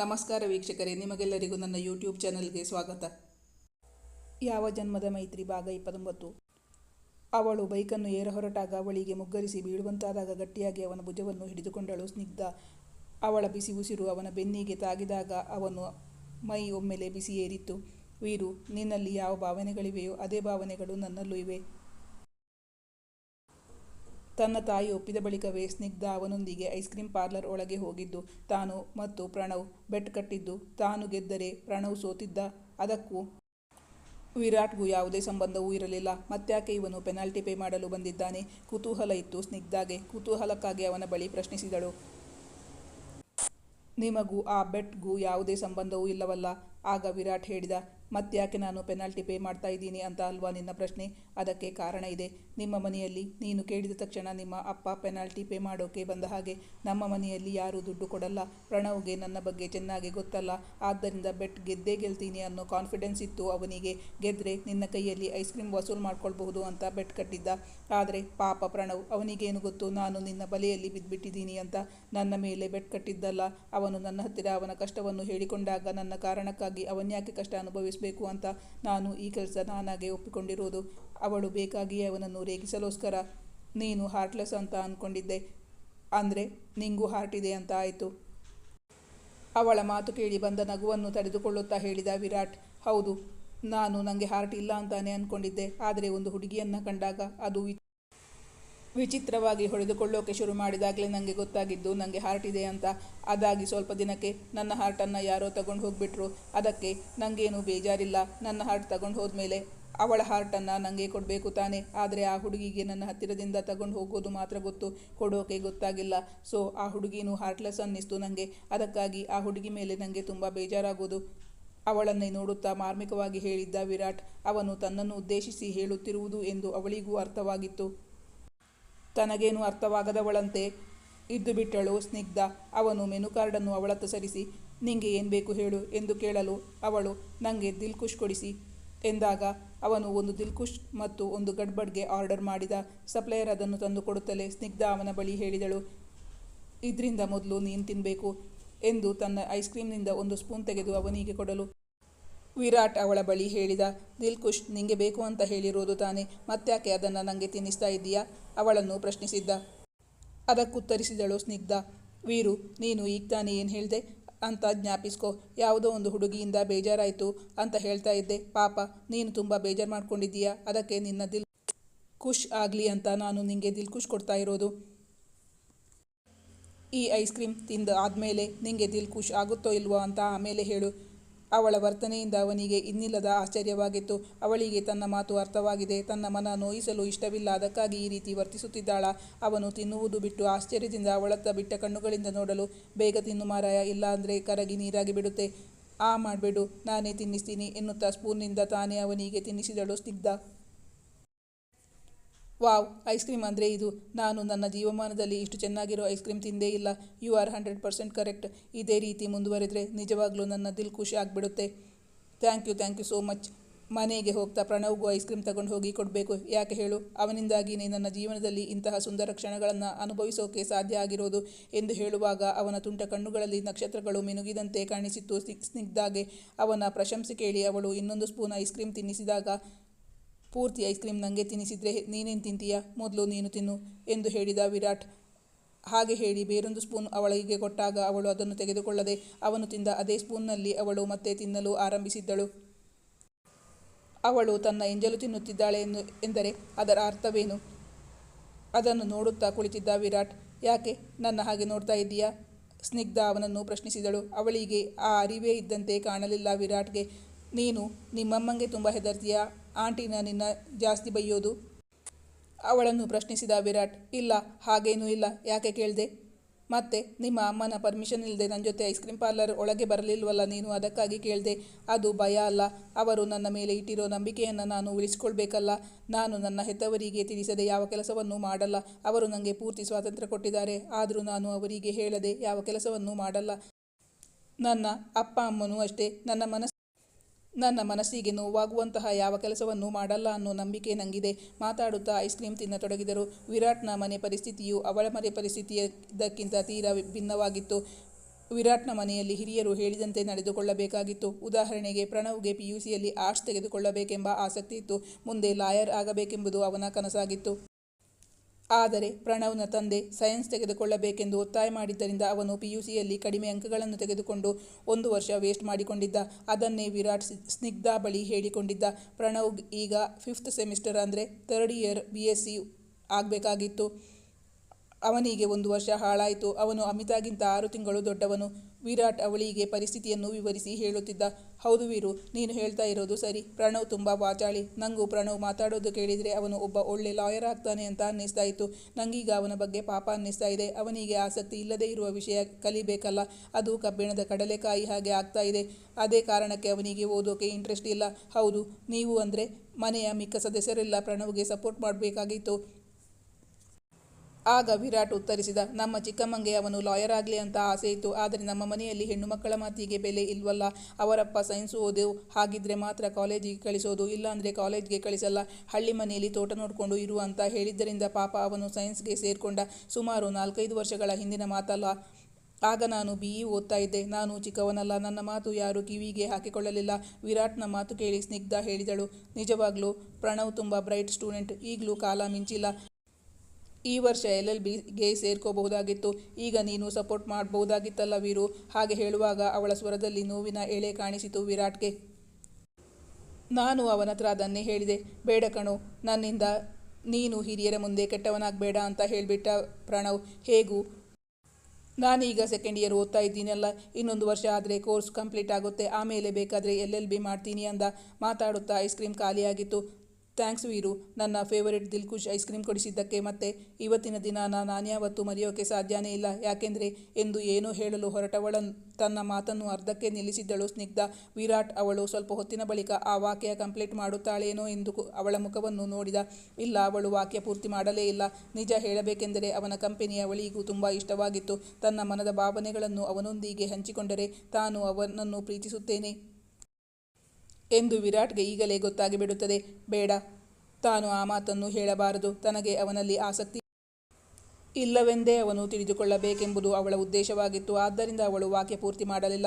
ನಮಸ್ಕಾರ ವೀಕ್ಷಕರೇ, ನಿಮಗೆಲ್ಲರಿಗೂ ನನ್ನ ಯೂಟ್ಯೂಬ್ ಚಾನಲ್ಗೆ ಸ್ವಾಗತ. ಯಾವ ಜನ್ಮದ ಮೈತ್ರಿ ಭಾಗ ಇಪ್ಪತ್ತೊಂಬತ್ತು? ಅವಳು ಬೈಕನ್ನು ಏರ ಹೊರಟಾಗ ಅವಳಿಗೆ ಮುಗ್ಗರಿಸಿ ಬೀಳುವಂತಾದಾಗ ಗಟ್ಟಿಯಾಗಿ ಅವನ ಭುಜವನ್ನು ಹಿಡಿದುಕೊಂಡಳು ಸ್ನಿಗ್ಧ. ಅವಳ ಬಿಸಿ ಉಸಿರು ಅವನ ಬೆನ್ನಿಗೆ ತಾಗಿದಾಗ ಅವನು ಮೈ ಒಮ್ಮೆಲೆ ಬಿಸಿ ಏರಿತ್ತು. ವೀರು, ನಿನ್ನಲ್ಲಿ ಯಾವ ಭಾವನೆಗಳಿವೆಯೋ ಅದೇ ಭಾವನೆಗಳು ನನ್ನಲ್ಲೂ ಇವೆ. ತನ್ನ ತಾಯಿ ಒಪ್ಪಿದ ಬಳಿಕವೇ ಸ್ನಿಗ್ಧ ಅವನೊಂದಿಗೆ ಐಸ್ ಕ್ರೀಂ ಪಾರ್ಲರ್ ಒಳಗೆ ಹೋಗಿದ್ದು. ತಾನು ಮತ್ತು ಪ್ರಣವ್ ಬೆಟ್ ಕಟ್ಟಿದ್ದು. ತಾನು ಗೆದ್ದರೆ ಪ್ರಣವ್ ಸೋತಿದ್ದ. ಅದಕ್ಕೂ ವಿರಾಟ್ಗೂ ಯಾವುದೇ ಸಂಬಂಧವೂ ಇರಲಿಲ್ಲ. ಮತ್ತ್ಯಾಕೆ ಇವನು ಪೆನಾಲ್ಟಿ ಪೇ ಮಾಡಲು ಬಂದಿದ್ದಾನೆ? ಕುತೂಹಲ ಇತ್ತು ಸ್ನಿಗ್ಧಾಗೆ. ಕುತೂಹಲಕ್ಕಾಗಿ ಅವನ ಬಳಿ ಪ್ರಶ್ನಿಸಿದಳು. ನಿಮಗೂ ಆ ಬೆಟ್ಗೂ ಯಾವುದೇ ಸಂಬಂಧವೂ ಇಲ್ಲವಲ್ಲ? ಆಗ ವಿರಾಟ್ ಹೇಳಿದ ಮತ್ತ್ಯಾಕೆ ನಾನು ಪೆನಾಲ್ಟಿ ಪೇ ಮಾಡ್ತಾ ಇದ್ದೀನಿ ಅಂತ ಅಲ್ವಾ ನಿನ್ನ ಪ್ರಶ್ನೆ? ಅದಕ್ಕೆ ಕಾರಣ ಇದೆ. ನಿಮ್ಮ ಮನೆಯಲ್ಲಿ ನೀನು ಕೇಳಿದ ತಕ್ಷಣ ನಿಮ್ಮ ಅಪ್ಪ ಪೆನಾಲ್ಟಿ ಪೇ ಮಾಡೋಕೆ ಬಂದ ಹಾಗೆ ನಮ್ಮ ಮನೆಯಲ್ಲಿ ಯಾರೂ ದುಡ್ಡು ಕೊಡಲ್ಲ. ಪ್ರಣವ್ಗೆ ನನ್ನ ಬಗ್ಗೆ ಚೆನ್ನಾಗಿ ಗೊತ್ತಲ್ಲ. ಆದ್ದರಿಂದ ಬೆಟ್ ಗೆದ್ದೇ ಗೆಲ್ತೀನಿ ಅನ್ನೋ ಕಾನ್ಫಿಡೆನ್ಸ್ ಇತ್ತು ಅವನಿಗೆ. ಗೆದ್ರೆ ನಿನ್ನ ಕೈಯಲ್ಲಿ ಐಸ್ ಕ್ರೀಮ್ ವಸೂಲು ಮಾಡ್ಕೊಳ್ಬಹುದು ಅಂತ ಬೆಟ್ ಕಟ್ಟಿದ್ದ. ಆದರೆ ಪಾಪ ಪ್ರಣವ್, ಅವನಿಗೇನು ಗೊತ್ತು? ನಾನು ನಿನ್ನ ಬಲೆಯಲ್ಲಿ ಬಿದ್ದುಬಿಟ್ಟಿದ್ದೀನಿ ಅಂತ ನನ್ನ ಮೇಲೆ ಬೆಟ್ ಕಟ್ಟಿದ್ದಲ್ಲ. ಅವನು ನನ್ನ ಹತ್ತಿರ ಅವನ ಕಷ್ಟವನ್ನು ಹೇಳಿಕೊಂಡಾಗ ನನ್ನ ಕಾರಣಕ್ಕಾಗಿ ಅವನ್ಯಾಕೆ ಕಷ್ಟ ಅನುಭವಿಸಬೇಕು ಅಂತ ನಾನು ಈ ಕೆಲಸ ನಾನಾಗೆ ಒಪ್ಪಿಕೊಂಡಿರೋದು. ಅವಳು ಬೇಕಾಗಿಯೇ ಅವನನ್ನು ರೇಗಿಸಲೋಸ್ಕರ ನೀನು ಹಾರ್ಟ್ಲೆಸ್ ಅಂತ ಅಂದ್ಕೊಂಡಿದ್ದೆ ಅಂದರೆ ನಿಂಗೂ ಹಾರ್ಟ್ ಇದೆ ಅಂತ ಆಯಿತು. ಅವಳ ಮಾತು ಕೇಳಿ ಬಂದ ನಗುವನ್ನು ತಡೆದುಕೊಳ್ಳುತ್ತಾ ಹೇಳಿದ ವಿರಾಟ್, ಹೌದು, ನಾನು ನನಗೆ ಹಾರ್ಟ್ ಇಲ್ಲ ಅಂತಾನೆ ಅಂದ್ಕೊಂಡಿದ್ದೆ ಆದರೆ ಒಂದು ಹುಡುಗಿಯನ್ನು ಕಂಡಾಗ ಅದು ವಿಚಿತ್ರವಾಗಿ ಹೊಡೆದುಕೊಳ್ಳೋಕೆ ಶುರು ಮಾಡಿದಾಗಲೇ ನನಗೆ ಗೊತ್ತಾಗಿದ್ದು ನನಗೆ ಹಾರ್ಟ್ ಇದೆ ಅಂತ. ಅದಾಗಿ ಸ್ವಲ್ಪ ದಿನಕ್ಕೆ ನನ್ನ ಹಾರ್ಟನ್ನು ಯಾರೋ ತಗೊಂಡು ಹೋಗಿಬಿಟ್ರು. ಅದಕ್ಕೆ ನನಗೇನು ಬೇಜಾರಿಲ್ಲ. ನನ್ನ ಹಾರ್ಟ್ ತಗೊಂಡು ಹೋದ್ಮೇಲೆ ಅವಳ ಹಾರ್ಟನ್ನು ನನಗೆ ಕೊಡಬೇಕು ತಾನೇ. ಆದರೆ ಆ ಹುಡುಗಿಗೆ ನನ್ನ ಹತ್ತಿರದಿಂದ ತಗೊಂಡು ಹೋಗೋದು ಮಾತ್ರ ಗೊತ್ತು. ಕೊಡೋಕೆ ಗೊತ್ತಾಗಿಲ್ಲ. ಸೊ, ಆ ಹುಡುಗಿನೂ ಹಾರ್ಟ್ಲೆಸ್ ಅನ್ನಿಸ್ತು ನನಗೆ ಅದಕ್ಕಾಗಿ ಆ ಹುಡುಗಿ ಮೇಲೆ ನನಗೆ ತುಂಬ ಬೇಜಾರಾಗೋದು. ಅವಳನ್ನೇ ನೋಡುತ್ತಾ ಮಾರ್ಮಿಕವಾಗಿ ಹೇಳಿದ್ದ ವಿರಾಟ್, ಅವನು ತನ್ನನ್ನು ಉದ್ದೇಶಿಸಿ ಹೇಳುತ್ತಿರುವುದು ಎಂದು ಅವಳಿಗೂ ಅರ್ಥವಾಗಿತ್ತು. ತನಗೇನು ಅರ್ಥವಾಗದವಳಂತೆ ಇದ್ದು ಬಿಟ್ಟಳು ಸ್ನಿಗ್ಧ. ಅವನು ಮೆನು ಕಾರ್ಡನ್ನು ಅವಳತ್ತ ಸರಿಸಿ, ನಿಂಗೆ ಏನು ಬೇಕು ಹೇಳು ಎಂದು ಕೇಳಲು ಅವಳು ನನಗೆ ದಿಲ್ಖುಷ್ ಕೊಡಿಸಿ ಎಂದಾಗ ಅವನು ಒಂದು ದಿಲ್ಖುಷ್ ಮತ್ತು ಒಂದು ಗಡ್ಬಡ್ಗೆ ಆರ್ಡರ್ ಮಾಡಿದ. ಸಪ್ಲೈಯರ್ ಅದನ್ನು ತಂದು ಕೊಡುತ್ತಲೇ ಸ್ನಿಗ್ಧ ಅವನ ಬಳಿ ಹೇಳಿದಳು, ಇದರಿಂದ ಮೊದಲು ನೀನು ತಿನ್ನಬೇಕು ಎಂದು ತನ್ನ ಐಸ್ ಕ್ರೀಮ್ನಿಂದ ಒಂದು ಸ್ಪೂನ್ ತೆಗೆದು ಅವನಿಗೆ ಕೊಡಲು. ವಿರಾಟ್ ಅವಳ ಬಳಿ ಹೇಳಿದ ದಿಲ್ಖುಷ್ ನಿಂಗೆ ಬೇಕು ಅಂತ ಹೇಳಿರೋದು ತಾನೆ, ಮತ್ತ್ಯಾಕೆ ಅದನ್ನು ನನಗೆ ತಿನ್ನಿಸ್ತಾ ಇದ್ದೀಯಾ? ಅವಳನ್ನು ಪ್ರಶ್ನಿಸಿದ್ದ. ಅದಕ್ಕುತ್ತರಿಸಿದಳು ಸ್ನಿಗ್ಧ. ವೀರು, ನೀನು ಈಗ ತಾನೇ ಏನು ಹೇಳಿದೆ? ಅಂತ ಜ್ಞಾಪಿಸ್ಕೋ. ಯಾವುದೋ ಒಂದು ಹುಡುಗಿಯಿಂದ ಬೇಜಾರಾಯಿತು ಅಂತ ಹೇಳ್ತಾ ಇದ್ದೆ. ಪಾಪ, ನೀನು ತುಂಬ ಬೇಜಾರು ಮಾಡ್ಕೊಂಡಿದ್ದೀಯಾ? ಅದಕ್ಕೆ ನಿನ್ನ ದಿಲ್ ಖುಷ್ ಆಗಲಿ ಅಂತ ನಾನು ನಿಂಗೆ ದಿಲ್ ಖುಷ್ ಕೊಡ್ತಾ ಇರೋದು. ಈ ಐಸ್ ಕ್ರೀಮ್ ತಿಂದ ಆದಮೇಲೆ ನಿಂಗೆ ದಿಲ್ ಖುಷ್ ಆಗುತ್ತೋ ಇಲ್ವೋ ಅಂತ ಆಮೇಲೆ ಹೇಳು. ಅವಳ ವರ್ತನೆಯಿಂದ ಅವನಿಗೆ ಇನ್ನಿಲ್ಲದ ಆಶ್ಚರ್ಯವಾಗಿತ್ತು. ಅವಳಿಗೆ ತನ್ನ ಮಾತು ಅರ್ಥವಾಗಿದೆ. ತನ್ನ ಮನ ನೋಯಿಸಲು ಇಷ್ಟವಿಲ್ಲ. ಅದಕ್ಕಾಗಿ ಈ ರೀತಿ ವರ್ತಿಸುತ್ತಿದ್ದಾಳ. ಅವನು ತಿನ್ನುವುದು ಬಿಟ್ಟು ಆಶ್ಚರ್ಯದಿಂದ ಅವಳತ್ತ ಬಿಟ್ಟ ಕಣ್ಣುಗಳಿಂದ ನೋಡಲು, ಬೇಗ ತಿನ್ನು ಮಾರಾಯ ಇಲ್ಲ ಅಂದರೆ ಕರಗಿ ನೀರಾಗಿ ಬಿಡುತ್ತೆ. ಆ ಮಾಡಬೇಡು, ನಾನೇ ತಿನ್ನಿಸ್ತೀನಿ ಎನ್ನುತ್ತಾ ಸ್ಪೂನ್ನಿಂದ ತಾನೇ ಅವನಿಗೆ ತಿನ್ನಿಸಿದಳು ಸ್ನಿಗ್ಧ. ವಾವ್, ಐಸ್ ಕ್ರೀಮ್ ಅಂದರೆ ಇದು. ನಾನು ನನ್ನ ಜೀವಮಾನದಲ್ಲಿ ಇಷ್ಟು ಚೆನ್ನಾಗಿರೋ ಐಸ್ ಕ್ರೀಮ್ ತಿಂದೇ ಇಲ್ಲ. You are hundred percent correct. ಇದೇ ರೀತಿ ಮುಂದುವರೆದರೆ ನಿಜವಾಗ್ಲೂ ನನ್ನ ದಿಲ್ ಖುಷಿ ಆಗಿಬಿಡುತ್ತೆ. Thank you thank you so much. ಮನೆಗೆ ಹೋಗ್ತಾ ಪ್ರಣವ್ಗೂ ಐಸ್ ಕ್ರೀಮ್ ತಗೊಂಡು ಹೋಗಿ ಕೊಡಬೇಕು. ಯಾಕೆ ಹೇಳು? ಅವನಿಂದಾಗಿಯೇ ನನ್ನ ಜೀವನದಲ್ಲಿ ಇಂತಹ ಸುಂದರ ಕ್ಷಣಗಳನ್ನು ಅನುಭವಿಸೋಕೆ ಸಾಧ್ಯ ಆಗಿರೋದು ಎಂದು ಹೇಳುವಾಗ ಅವನ ತುಂಟ ಕಣ್ಣುಗಳಲ್ಲಿ ನಕ್ಷತ್ರಗಳು ಮಿನುಗಿದಂತೆ ಕಾಣಿಸಿತ್ತು ಸ್ನಿ- ಸ್ನಿಗ್ಧಾಗೆ. ಅವನ ಪ್ರಶಂಸೆ ಕೇಳಿ ಅವಳು ಇನ್ನೊಂದು ಸ್ಪೂನ್ ಐಸ್ ಕ್ರೀಮ್ ತಿನ್ನಿಸಿದಾಗ ಪೂರ್ತಿ ಐಸ್ ಕ್ರೀಮ್ ನನಗೆ ತಿನ್ನಿಸಿದರೆ ನೀನೇನು ತಿಂತೀಯ? ಮೊದಲು ನೀನು ತಿನ್ನು ಎಂದು ಹೇಳಿದ ವಿರಾಟ್. ಹಾಗೆ ಹೇಳಿ ಬೇರೊಂದು ಸ್ಪೂನ್ ಅವಳಿಗೆ ಕೊಟ್ಟಾಗ ಅವಳು ಅದನ್ನು ತೆಗೆದುಕೊಳ್ಳದೆ ಅವನು ತಿಂದ ಅದೇ ಸ್ಪೂನ್ನಲ್ಲಿ ಅವಳು ಮತ್ತೆ ತಿನ್ನಲು ಆರಂಭಿಸಿದ್ದಳು. ಅವಳು ತನ್ನ ಎಂಜಲು ತಿನ್ನುತ್ತಿದ್ದಾಳೆ ಎಂದು ಎಂದರೆ ಅದರ ಅರ್ಥವೇನು? ಅದನ್ನು ನೋಡುತ್ತಾ ಕುಳಿತಿದ್ದ ವಿರಾಟ್, ಯಾಕೆ? ನನ್ನ ಹಾಗೆ ನೋಡ್ತಾ ಇದ್ದೀಯಾ? ಸ್ನಿಗ್ಧ ಅವನನ್ನು ಪ್ರಶ್ನಿಸಿದಳು. ಅವಳಿಗೆ ಆ ಅರಿವೇ ಇದ್ದಂತೆ ಕಾಣಲಿಲ್ಲ ವಿರಾಟ್ಗೆ. ನೀನು ನಿಮ್ಮಮ್ಮಂಗೆ ತುಂಬ ಹೆದರ್ತೀಯಾ? ಆಂಟಿನ ನಿನ್ನ ಜಾಸ್ತಿ ಬೈಯೋದು? ಅವಳನ್ನು ಪ್ರಶ್ನಿಸಿದ ವಿರಾಟ್, ಇಲ್ಲ, ಹಾಗೇನೂ ಇಲ್ಲ, ಯಾಕೆ ಕೇಳಿದೆ? ಮತ್ತೆ, ನಿಮ್ಮ ಅಮ್ಮನ ಪರ್ಮಿಷನ್ ಇಲ್ಲದೆ ನನ್ನ ಜೊತೆ ಐಸ್ ಕ್ರೀಮ್ ಪಾರ್ಲರ್ ಒಳಗೆ ಬರಲಿಲ್ವಲ್ಲ ನೀನು ಅದಕ್ಕಾಗಿ ಕೇಳಿದೆ? ಅದು ಭಯ ಅಲ್ಲ. ಅವರು ನನ್ನ ಮೇಲೆ ಇಟ್ಟಿರೋ ನಂಬಿಕೆಯನ್ನು ನಾನು ಉಳಿಸ್ಕೊಳ್ಬೇಕಲ್ಲ. ನಾನು ನನ್ನ ಹೆತ್ತವರಿಗೆ ತಿಳಿಸದೆ ಯಾವ ಕೆಲಸವನ್ನು ಮಾಡಲ್ಲ. ಅವರು ನನಗೆ ಪೂರ್ತಿ ಸ್ವಾತಂತ್ರ್ಯ ಕೊಟ್ಟಿದ್ದಾರೆ. ಆದರೂ ನಾನು ಅವರಿಗೆ ಹೇಳದೆ ಯಾವ ಕೆಲಸವನ್ನು ಮಾಡಲ್ಲ. ನನ್ನ ಅಪ್ಪ ಅಮ್ಮನೂ ಅಷ್ಟೇ. ನನ್ನ ಮನಸ್ಸು ನನ್ನ ಮನಸ್ಸಿಗೆ ನೋವಾಗುವಂತಹ ಯಾವ ಕೆಲಸವನ್ನು ಮಾಡಲ್ಲ ಅನ್ನೋ ನಂಬಿಕೆ ನಂಗಿದೆ, ಮಾತಾಡುತ್ತಾ ಐಸ್ ಕ್ರೀಮ್ ತಿನ್ನತೊಡಗಿದರು ವಿರಾಟ್ನ ಮನೆ ಪರಿಸ್ಥಿತಿಯು ಅವಳ ಮನೆ ಪರಿಸ್ಥಿತಿಯದಕ್ಕಿಂತ ತೀರಾ ಭಿನ್ನವಾಗಿತ್ತು. ವಿರಾಟ್ನ ಮನೆಯಲ್ಲಿ ಹಿರಿಯರು ಹೇಳಿದಂತೆ ನಡೆದುಕೊಳ್ಳಬೇಕಾಗಿತ್ತು. ಉದಾಹರಣೆಗೆ, ಪ್ರಣವ್ಗೆ ಪಿಯುಸಿಯಲ್ಲಿ ಆರ್ಟ್ಸ್ ತೆಗೆದುಕೊಳ್ಳಬೇಕೆಂಬ ಆಸಕ್ತಿ ಇತ್ತು. ಮುಂದೆ ಲಾಯರ್ ಆಗಬೇಕೆಂಬುದು ಅವನ ಕನಸಾಗಿತ್ತು. ಆದರೆ ಪ್ರಣವ್ನ ತಂದೆ ಸೈನ್ಸ್ ತೆಗೆದುಕೊಳ್ಳಬೇಕೆಂದು ಒತ್ತಾಯ ಮಾಡಿದ್ದರಿಂದ ಅವನು ಪಿಯುಸಿಯಲ್ಲಿ ಕಡಿಮೆ ಅಂಕಗಳನ್ನು ತೆಗೆದುಕೊಂಡು ಒಂದು ವರ್ಷ ವೇಸ್ಟ್ ಮಾಡಿಕೊಂಡಿದ್ದ. ಅದನ್ನೇ ವಿರಾಟ್ ಸ್ನಿಗ್ಧಾ ಬಳಿ ಹೇಳಿಕೊಂಡಿದ್ದ. ಪ್ರಣವ್ ಈಗ ಫಿಫ್ತ್ ಸೆಮಿಸ್ಟರ್ ಅಂದರೆ third year B S C ಆಗಬೇಕಾಗಿತ್ತು. ಅವನಿಗೆ ಒಂದು ವರ್ಷ ಹಾಳಾಯಿತು. ಅವನು ಅಮಿತಾಗಿಂತ ಆರು ತಿಂಗಳು ದೊಡ್ಡವನು. ವಿರಾಟ್ ಅವಳಿಗೆ ಪರಿಸ್ಥಿತಿಯನ್ನು ವಿವರಿಸಿ ಹೇಳುತ್ತಿದ್ದ, ಹೌದು ವೀರು, ನೀನು ಹೇಳ್ತಾ ಇರೋದು ಸರಿ. ಪ್ರಣವ್ ತುಂಬ ವಾಚಾಳಿ. ನಂಗೂ ಪ್ರಣವ್ ಮಾತಾಡೋದು ಕೇಳಿದರೆ ಅವನು ಒಬ್ಬ ಒಳ್ಳೆ ಲಾಯರ್ ಆಗ್ತಾನೆ ಅಂತ ಅನ್ನಿಸ್ತಾ ಇತ್ತು. ನಂಗೀಗ ಅವನ ಬಗ್ಗೆ ಪಾಪ ಅನ್ನಿಸ್ತಾ ಇದೆ. ಅವನಿಗೆ ಆಸಕ್ತಿ ಇಲ್ಲದೇ ಇರುವ ವಿಷಯ ಕಲಿಬೇಕಲ್ಲ. ಅದು ಕಬ್ಬಿಣದ ಕಡಲೆಕಾಯಿ ಹಾಗೆ ಆಗ್ತಾ ಇದೆ. ಅದೇ ಕಾರಣಕ್ಕೆ ಅವನಿಗೆ ಓದೋಕೆ ಇಂಟ್ರೆಸ್ಟ್ ಇಲ್ಲ. ಹೌದು, ನೀವು ಅಂದರೆ ಮನೆಯ ಮಿಕ್ಕ ಸದಸ್ಯರೆಲ್ಲ ಪ್ರಣವ್ಗೆ ಸಪೋರ್ಟ್ ಮಾಡಬೇಕಾಗಿತ್ತು. ಆಗ ವಿರಾಟ್ ಉತ್ತರಿಸಿದ, ನಮ್ಮ ಚಿಕ್ಕಮ್ಮಂಗೆ ಅವನು ಲಾಯರ್ ಆಗಲಿ ಅಂತ ಆಸೆ ಇತ್ತು, ಆದರೆ ನಮ್ಮ ಮನೆಯಲ್ಲಿ ಹೆಣ್ಣು ಮಕ್ಕಳ ಮಾತಿಗೆ ಬೆಲೆ ಇಲ್ವಲ್ಲ, ಅವರಪ್ಪ ಸೈನ್ಸ್ ಓದು, ಹಾಗಿದ್ರೆ ಮಾತ್ರ ಕಾಲೇಜಿಗೆ ಕಳಿಸೋದು, ಇಲ್ಲಾಂದರೆ ಕಾಲೇಜ್ಗೆ ಕಳಿಸಲ್ಲ, ಹಳ್ಳಿ ಮನೆಯಲ್ಲಿ ತೋಟ ನೋಡಿಕೊಂಡು ಇರು ಅಂತ ಹೇಳಿದ್ದರಿಂದ ಪಾಪ ಅವನು ಸೈನ್ಸ್ಗೆ ಸೇರಿಕೊಂಡ, ಸುಮಾರು ನಾಲ್ಕೈದು ವರ್ಷಗಳ ಹಿಂದಿನ ಮಾತಲ್ಲ. ಆಗ ನಾನು ಬಿ ಇ ಓದ್ತಾ ಇದ್ದೆ, ನಾನು ಚಿಕ್ಕವನಲ್ಲ, ನನ್ನ ಮಾತು ಯಾರು ಕಿವಿಗೆ ಹಾಕಿಕೊಳ್ಳಲಿಲ್ಲ. ವಿರಾಟ್ನ ಮಾತು ಕೇಳಿ ಸ್ನಿಗ್ಧ ಹೇಳಿದಳು, ನಿಜವಾಗ್ಲೂ, ಪ್ರಣವ್ ತುಂಬ ಬ್ರೈಟ್ ಸ್ಟೂಡೆಂಟ್, ಈಗಲೂ ಕಾಲ ಮಿಂಚಿಲ್ಲ. ಈ ವರ್ಷ ಎಲ್ ಎಲ್ ಬಿಗೆ ಸೇರ್ಕೋಬಹುದಾಗಿತ್ತು. ಈಗ ನೀನು ಸಪೋರ್ಟ್ ಮಾಡಬಹುದಾಗಿತ್ತಲ್ಲ ವೀರು. ಹಾಗೆ ಹೇಳುವಾಗ ಅವಳ ಸ್ವರದಲ್ಲಿ ನೋವಿನ ಎಳೆ ಕಾಣಿಸಿತು ವಿರಾಟ್ಗೆ. ನಾನು ಅವನ ಹತ್ರ ಅದನ್ನೇ ಹೇಳಿದೆ. ಬೇಡ ಕಣು, ನನ್ನಿಂದ ನೀನು ಹಿರಿಯರ ಮುಂದೆ ಕೆಟ್ಟವನಾಗಬೇಡ ಅಂತ ಹೇಳಿಬಿಟ್ಟ ಪ್ರಣವ್. ಹೇಗೂ? ನಾನೀಗ ಸೆಕೆಂಡ್ ಇಯರ್ ಓದ್ತಾ ಇದ್ದೀನಲ್ಲ. ಇನ್ನೊಂದು ವರ್ಷ ಆದರೆ ಕೋರ್ಸ್ ಕಂಪ್ಲೀಟ್ ಆಗುತ್ತೆ. ಆಮೇಲೆ ಬೇಕಾದರೆ ಎಲ್ ಎಲ್ ಬಿ ಮಾಡ್ತೀನಿ ಅಂದ. ಮಾತಾಡುತ್ತಾ ಐಸ್ ಕ್ರೀಮ್ ಖಾಲಿಯಾಗಿತ್ತು. ಥ್ಯಾಂಕ್ಸ್ ವೀರು. ನನ್ನ ಫೇವರೆಟ್ ದಿಲ್ಖುಷ್ ಐಸ್ ಕ್ರೀಮ್ ಕೊಡಿಸಿದ್ದಕ್ಕೆ ಮತ್ತೆ ಇವತ್ತಿನ ದಿನ ನಾನು ನಾನ್ಯಾವತ್ತೂ ಮರೆಯೋಕೆ ಸಾಧ್ಯನೇ ಇಲ್ಲ. ಯಾಕೆಂದರೆ ಎಂದು ಏನೂ ಹೇಳಲು ಹೊರಟವಳ ತನ್ನ ಮಾತನ್ನು ಅರ್ಧಕ್ಕೆ ನಿಲ್ಲಿಸಿದ್ದಳು ಸ್ನಿಗ್ಧ. ವಿರಾಟ್ ಅವಳು ಸ್ವಲ್ಪ ಹೊತ್ತಿನ ಬಳಿಕ ಆ ವಾಕ್ಯ ಕಂಪ್ಲೀಟ್ ಮಾಡುತ್ತಾಳೇನೋ ಎಂದು ಅವಳ ಮುಖವನ್ನು ನೋಡಿದ. ಇಲ್ಲ, ಅವಳು ವಾಕ್ಯ ಪೂರ್ತಿ ಮಾಡಲೇ ಇಲ್ಲ. ನಿಜ ಹೇಳಬೇಕೆಂದರೆ ಅವನ ಕಂಪನಿ ಅವಳಿಗೂ ತುಂಬ ಇಷ್ಟವಾಗಿತ್ತು. ತನ್ನ ಮನದ ಭಾವನೆಗಳನ್ನು ಅವನೊಂದಿಗೆ ಹಂಚಿಕೊಂಡರೆ ತಾನು ಅವನನ್ನು ಪ್ರೀತಿಸುತ್ತೇನೆ. ಎಂದು ವಿರಾಟ್ಗೆ ಈಗಲೇ ಗೊತ್ತಾಗಿ ಬಿಡುತ್ತದೆ ಬೇಡ, ತಾನು ಆ ಮಾತನ್ನು ಹೇಳಬಾರದು. ತನಗೆ ಅವನಲ್ಲಿ ಆಸಕ್ತಿ ಇಲ್ಲವೆಂದೇ ಅವನು ತಿಳಿದುಕೊಳ್ಳಬೇಕೆಂಬುದು ಅವಳ ಉದ್ದೇಶವಾಗಿತ್ತು. ಆದ್ದರಿಂದ ಅವಳು ವಾಕ್ಯ ಪೂರ್ತಿ ಮಾಡಲಿಲ್ಲ.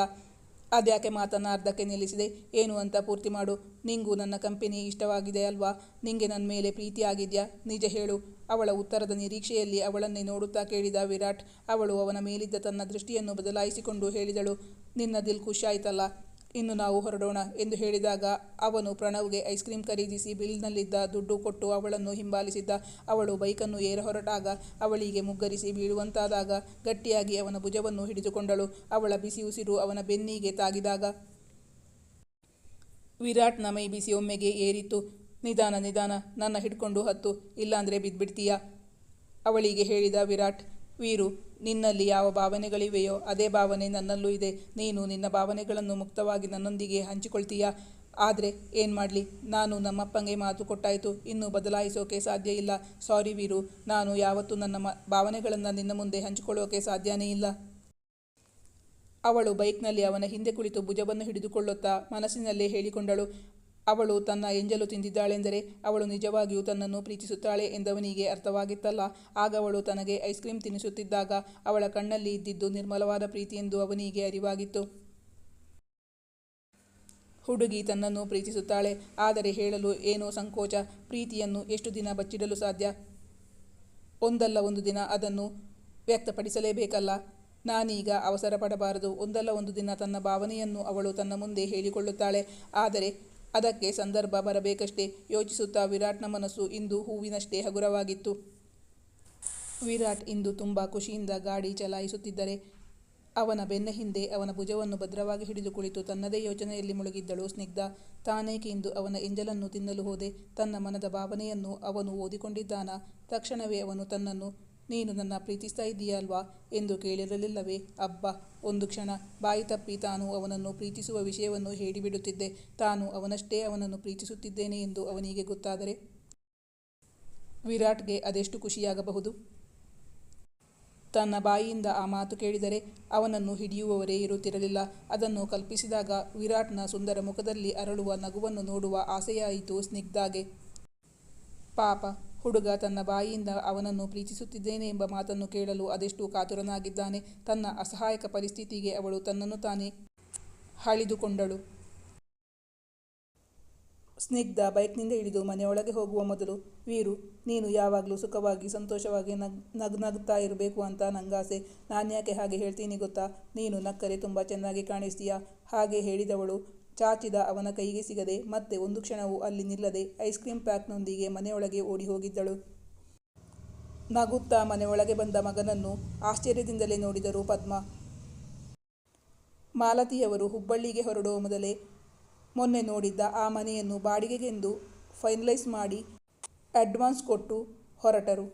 ಅದ್ಯಾಕೆ ಮಾತನ್ನ ಅರ್ಧಕ್ಕೆ ನಿಲ್ಲಿಸಿದೆ? ಏನು ಅಂತ ಪೂರ್ತಿ ಮಾಡು. ನಿಂಗೂ ನನ್ನ ಕಂಪನಿ ಇಷ್ಟವಾಗಿದೆ ಅಲ್ವಾ? ನಿಂಗೆ ನನ್ನ ಮೇಲೆ ಪ್ರೀತಿಯಾಗಿದ್ಯಾ ನಿಜ ಹೇಳು. ಅವಳ ಉತ್ತರದ ನಿರೀಕ್ಷೆಯಲ್ಲಿ ಅವಳನ್ನೇ ನೋಡುತ್ತಾ ಕೇಳಿದ ವಿರಾಟ್, ಅವಳು ಅವನ ಮೇಲಿದ್ದ ತನ್ನ ದೃಷ್ಟಿಯನ್ನು ಬದಲಾಯಿಸಿಕೊಂಡು ಹೇಳಿದಳು. ನಿನ್ನ ದಿಲ್ ಖುಷಾಯ್ತಲ್ಲ ಇನ್ನು ನಾವು ಹೊರಡೋಣ ಎಂದು ಹೇಳಿದಾಗ ಅವನು ಪ್ರಣವ್ಗೆ ಐಸ್ ಕ್ರೀಮ್ ಖರೀದಿಸಿ ಬಿಲ್ನಲ್ಲಿದ್ದ ದುಡ್ಡು ಕೊಟ್ಟು ಅವಳನ್ನು ಹಿಂಬಾಲಿಸಿದ್ದ. ಅವಳು ಬೈಕನ್ನು ಏರ ಹೊರಟಾಗ ಅವಳಿಗೆ ಮುಗ್ಗರಿಸಿ ಬೀಳುವಂತಾದಾಗ ಗಟ್ಟಿಯಾಗಿ ಅವನ ಭುಜವನ್ನು ಹಿಡಿದುಕೊಂಡಳು. ಅವಳ ಬಿಸಿ ಉಸಿರು ಅವನ ಬೆನ್ನಿಗೆ ತಾಗಿದಾಗ ವಿರಾಟ್ನ ಮೈ ಬಿಸಿ ಒಮ್ಮೆಗೆ ಏರಿತ್ತು. ನಿಧಾನ ನಿಧಾನ, ನನ್ನ ಹಿಡ್ಕೊಂಡು ಹತ್ತು, ಇಲ್ಲಾಂದರೆ ಬಿದ್ದುಬಿಡ್ತೀಯಾ ಅವಳಿಗೆ ಹೇಳಿದ ವಿರಾಟ್ ವೀರು, ನಿನ್ನಲ್ಲಿ ಯಾವ ಭಾವನೆಗಳಿವೆಯೋ ಅದೇ ಭಾವನೆ ನನ್ನಲ್ಲೂ ಇದೆ. ನೀನು ನಿನ್ನ ಭಾವನೆಗಳನ್ನು ಮುಕ್ತವಾಗಿ ನನ್ನೊಂದಿಗೆ ಹಂಚಿಕೊಳ್ತೀಯಾ? ಆದರೆ ಏನು ಮಾಡಲಿ? ನಾನು ನಮ್ಮಪ್ಪಂಗೆ ಮಾತು ಕೊಟ್ಟಾಯಿತು. ಇನ್ನು ಬದಲಾಯಿಸೋಕೆ ಸಾಧ್ಯ ಇಲ್ಲ. ಸಾರಿ ವೀರು, ನಾನು ಯಾವತ್ತೂ ನನ್ನ ಮ, ಭಾವನೆಗಳನ್ನು ನಿನ್ನ ಮುಂದೆ ಹಂಚಿಕೊಳ್ಳೋಕೆ ಸಾಧ್ಯನೇ ಇಲ್ಲ. ಅವಳು ಬೈಕ್ನಲ್ಲಿ ಅವನ ಹಿಂದೆ ಕುಳಿತು ಭುಜವನ್ನು ಹಿಡಿದುಕೊಳ್ಳುತ್ತಾ ಮನಸ್ಸಿನಲ್ಲೇ ಹೇಳಿಕೊಂಡಳು ಅವಳು ತನ್ನ ಎಂಜಲು ತಿಂದಿದ್ದಾಳೆಂದರೆ ಅವಳು ನಿಜವಾಗಿಯೂ ತನ್ನನ್ನು ಪ್ರೀತಿಸುತ್ತಾಳೆ ಎಂದವನಿಗೆ ಅರ್ಥವಾಗಿತ್ತಲ್ಲ. ಆಗ ಅವಳು ತನಗೆ ಐಸ್ ಕ್ರೀಮ್ ತಿನ್ನಿಸುತ್ತಿದ್ದಾಗ ಅವಳ ಕಣ್ಣಲ್ಲಿ ಇದ್ದಿದ್ದು ನಿರ್ಮಲವಾದ ಪ್ರೀತಿ ಎಂದು ಅವನಿಗೆ ಅರಿವಾಗಿತ್ತು. ಹುಡುಗಿ ತನ್ನನ್ನು ಪ್ರೀತಿಸುತ್ತಾಳೆ. ಆದರೆ ಹೇಳಲು ಏನೋ ಸಂಕೋಚ. ಪ್ರೀತಿಯನ್ನು ಎಷ್ಟು ದಿನ ಬಚ್ಚಿಡಲು ಸಾಧ್ಯ? ಒಂದಲ್ಲ ಒಂದು ದಿನ ಅದನ್ನು ವ್ಯಕ್ತಪಡಿಸಲೇಬೇಕಲ್ಲ. ನಾನೀಗ ಅವಸರ ಪಡಬಾರದು ಒಂದಲ್ಲ ಒಂದು ದಿನ ತನ್ನ ಭಾವನೆಯನ್ನು ಅವಳು ತನ್ನ ಮುಂದೆ ಹೇಳಿಕೊಳ್ಳುತ್ತಾಳೆ. ಆದರೆ ಅದಕ್ಕೆ ಸಂದರ್ಭ ಬರಬೇಕಷ್ಟೇ. ಯೋಚಿಸುತ್ತಾ ವಿರಾಟ್ನ ಮನಸ್ಸು ಇಂದು ಹೂವಿನಷ್ಟೇ ಹಗುರವಾಗಿತ್ತು. ವಿರಾಟ್ ಇಂದು ತುಂಬ ಖುಷಿಯಿಂದ ಗಾಡಿ ಚಲಾಯಿಸುತ್ತಿದ್ದರೆ, ಅವನ ಬೆನ್ನ ಹಿಂದೆ ಅವನ ಭುಜವನ್ನು ಭದ್ರವಾಗಿ ಹಿಡಿದು ಕುಳಿತು ತನ್ನದೇ ಯೋಚನೆಯಲ್ಲಿ ಮುಳುಗಿದ್ದಳು ಸ್ನಿಗ್ಧ. ತಾನೇಕೆ ಇಂದು ಅವನ ಎಂಜಲನ್ನು ತಿನ್ನಲು ಹೋದೆ? ತನ್ನ ಮನದ ಭಾವನೆಯನ್ನು ಅವನು ಓದಿಕೊಂಡಿದ್ದಾನ? ತಕ್ಷಣವೇ ಅವನು ತನ್ನನ್ನು ನೀನು ನನ್ನ ಪ್ರೀತಿಸ್ತಾ ಇದ್ದೀಯಲ್ವಾ ಎಂದು ಕೇಳಿರಲಿಲ್ಲವೇ? ಅಬ್ಬ, ಒಂದು ಕ್ಷಣ ಬಾಯಿ ತಪ್ಪಿ ತಾನು ಅವನನ್ನು ಪ್ರೀತಿಸುವ ವಿಷಯವನ್ನು ಹೇಳಿಬಿಡುತ್ತಿದ್ದೆ. ತಾನು ಅವನಷ್ಟೇ ಅವನನ್ನು ಪ್ರೀತಿಸುತ್ತಿದ್ದೇನೆ ಎಂದು ಅವನಿಗೆ ಗೊತ್ತಾದರೆ? ವಿರಾಟ್ಗೆ ಅದೆಷ್ಟು ಖುಷಿಯಾಗಬಹುದು? ತನ್ನ ಬಾಯಿಯಿಂದ ಆ ಮಾತು ಕೇಳಿದರೆ ಅವನನ್ನು ಹಿಡಿಯುವವರೇ ಇರುತ್ತಿರಲಿಲ್ಲ. ಅದನ್ನು ಕಲ್ಪಿಸಿದಾಗ ವಿರಾಟ್ನ ಸುಂದರ ಮುಖದಲ್ಲಿ ಅರಳುವ ನಗುವನ್ನು ನೋಡುವ ಆಸೆಯಾಯಿತು ಸ್ನಿಗ್ಧಾಗೆ. ಪಾಪ ಹುಡುಗ ತನ್ನ ಬಾಯಿಯಿಂದ ಅವನನ್ನು ಪ್ರೀತಿಸುತ್ತಿದ್ದೇನೆ ಎಂಬ ಮಾತನ್ನು ಕೇಳಲು ಅದೆಷ್ಟು ಕಾತುರನಾಗಿದ್ದಾನೆ. ತನ್ನ ಅಸಹಾಯಕ ಪರಿಸ್ಥಿತಿಗೆ ಅವಳು ತನ್ನನ್ನು ತಾನೇ ಹಳಿದುಕೊಂಡಳು ಸ್ನಿಗ್ಧ ಬೈಕ್ನಿಂದ ಇಳಿದು ಮನೆಯೊಳಗೆ ಹೋಗುವ ಮೊದಲು, ವೀರು, ನೀನು ಯಾವಾಗಲೂ ಸುಖವಾಗಿ, ಸಂತೋಷವಾಗಿ ನಗ್ ನಗ್ ನಗ್ತಾ ಇರಬೇಕು ಅಂತ ನಂಗಾಸೆ. ನಾನ್ಯಾಕೆ ಹಾಗೆ ಹೇಳ್ತೀನಿ ಗೊತ್ತಾ? ನೀನು ನಕ್ಕರೆ ತುಂಬ ಚೆನ್ನಾಗಿ ಕಾಣಿಸ್ತೀಯಾ? ಹಾಗೆ ಹೇಳಿದವಳು. ಚಾಚಿದ ಅವನ ಕೈಗೆ ಸಿಗದೆ ಮತ್ತೆ ಒಂದು ಕ್ಷಣವೂ ಅಲ್ಲಿ ನಿಲ್ಲದೆ ಐಸ್ ಕ್ರೀಮ್ ಪ್ಯಾಕ್ನೊಂದಿಗೆ ಮನೆಯೊಳಗೆ ಓಡಿ ಹೋಗಿದ್ದಳು. ನಗುತ್ತಾ ಮನೆಯೊಳಗೆ ಬಂದ ಮಗನನ್ನು ಆಶ್ಚರ್ಯದಿಂದಲೇ ನೋಡಿದರು ಪದ್ಮ. ಮಾಲತಿಯವರು ಹುಬ್ಬಳ್ಳಿಗೆ ಹೊರಡುವ ಮೊದಲೇ ಮೊನ್ನೆ ನೋಡಿದ್ದ ಆ ಮನೆಯನ್ನು ಬಾಡಿಗೆಗೆಂದು ಫೈನಲೈಸ್ ಮಾಡಿ ಅಡ್ವಾನ್ಸ್ ಕೊಟ್ಟು ಹೊರಟರು.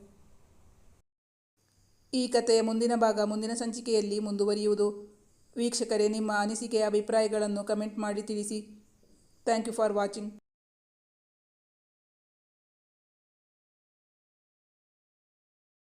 ಈ ಕಥೆಯ ಮುಂದಿನ ಭಾಗ ಮುಂದಿನ ಸಂಚಿಕೆಯಲ್ಲಿ ಮುಂದುವರಿಯುವುದು. ವೀಕ್ಷಕರೇ ನಿಮ್ಮ ಅನಿಸಿಕೆಯ ಅಭಿಪ್ರಾಯಗಳನ್ನು ಕಮೆಂಟ್ ಮಾಡಿ ತಿಳಿಸಿ. Thank you for watching.